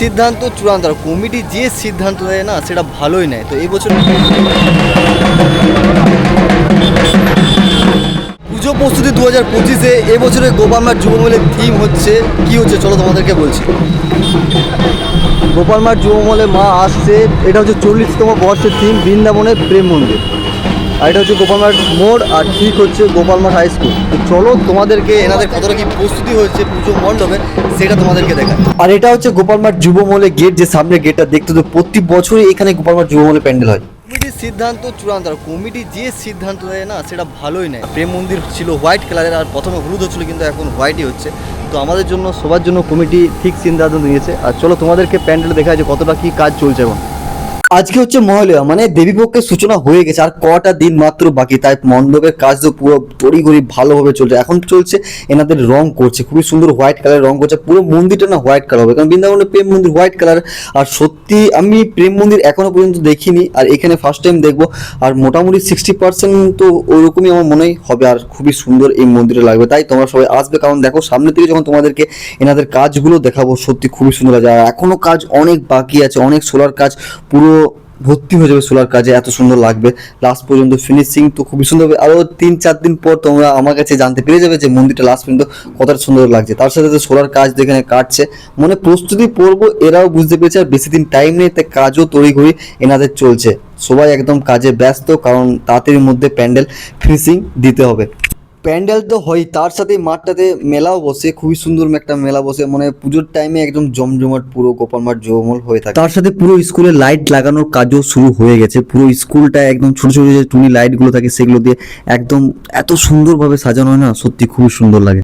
সিদ্ধান্ত চূড়ান্ত আর কমিটি যে সিদ্ধান্ত দেয় না, সেটা ভালোই নেয়। তো এই বছর পুজো প্রস্তুতি দু হাজার পঁচিশে এবছরে গোপালমার যুবমহলের থিম হচ্ছে, কি হচ্ছে? চলো তোমাদেরকে বলছি। গোপালমার যুবমহলে মা আসছে, এটা হচ্ছে চল্লিশতম বর্ষের থিম বৃন্দাবনের প্রেম মন্দির। আর এটা হচ্ছে গোপালমার মোড়, আর ঠিক হচ্ছে গোপালমার হাই স্কুল চলো তোমাদেরকে এনাদের কতটা কি প্রস্তুতি হয়েছে পুজো মণ্ডপে, সেটা তোমাদেরকে দেখা আর এটা হচ্ছে গোপালমার যুবমহলে গেট যে সামনে গেটটা দেখতে তো প্রতি বছরই এখানে গোপালমার যুবমহলে প্যান্ডেল হয়। কমিটির সিদ্ধান্ত চূড়ান্ত, আর কমিটি যে সিদ্ধান্ত দেয় না, সেটা ভালোই নেয়। প্রেম মন্দির ছিল হোয়াইট কালারের আর প্রথমে হলুদ হচ্ছিল, কিন্তু এখন হোয়াইটই হচ্ছে। তো আমাদের জন্য, সবার জন্য কমিটি ঠিক সিদ্ধান্ত নিয়েছে। আর চলো তোমাদেরকে প্যান্ডেল দেখা যে কতটা কি কাজ চলছে এখন। আজকে হচ্ছে মহালয়া মানে দেবীপক্ষের সূচনা হয়ে গেছে, আর কটা দিন মাত্র বাকি, তাই মণ্ডপের কাজ তো পুরো তড়িঘড়ি ভালোভাবে চলছে। এখন চলছে এনাদের রং করছে, খুবই সুন্দর হোয়াইট কালার রং করছে, পুরো মন্দিরটা না হোয়াইট কালার হবে, কারণ বৃন্দাবনের প্রেম মন্দির হোয়াইট কালার আর সত্যি আমি প্রেম মন্দির এখনও পর্যন্ত দেখিনি, আর এখানে ফার্স্ট টাইম দেখব, আর মোটামুটি সিক্সটি পার্সেন্ট তো ওরকমই আমার মনেই হবে, আর খুবই সুন্দর এই মন্দিরে লাগবে। তাই তোমরা সবাই আসবে, কারণ দেখো সামনে থেকে যখন তোমাদেরকে এনাদের কাজগুলো দেখাবো, সত্যি খুবই সুন্দর লাগে আর এখনও কাজ অনেক বাকি আছে, অনেক সোলার কাজ পুরো ভর্তি হয়ে যাবে সোলার কাজে, এত সুন্দর লাগবে। লাস্ট পর্যন্ত ফিনিশিং তো খুবই সুন্দর হবে। আরও তিন, চার দিন পর তোমরা আমার কাছে জানতে পেরে যাবে যে মন্দিরটা লাস্ট পর্যন্ত কতটা সুন্দর লাগছে। তার সাথে সোলার কাজ যেখানে কাটছে। মানে প্রস্তুতি পড়ব, এরাও বুঝতে পেরেছে, আর বেশি দিন টাইম নেই, তাই কাজও তড়িঘড়ি এনাদের চলছে। সবাই একদম কাজে ব্যস্ত, কারণ তাড়াতাড়ির মধ্যে প্যান্ডেল ফিনিশিং দিতে হবে। প্যান্ডেল তো হয়, তার সাথে মাঠটাতে মেলাও বসে, খুবই সুন্দর একটা মেলা বসে মানে পুজোর টাইমে একদম জমজমাট, পুরো গোপাল মাঠ জমল হয়ে থাকে। তার সাথে পুরো স্কুলে লাইট লাগানোর কাজও শুরু হয়ে গেছে, পুরো স্কুলটা একদম ছোট ছোট যে টুনি লাইটগুলো থাকে, সেগুলো দিয়ে একদম এত সুন্দরভাবে সাজানো হয় না, সত্যি খুবই সুন্দর লাগে।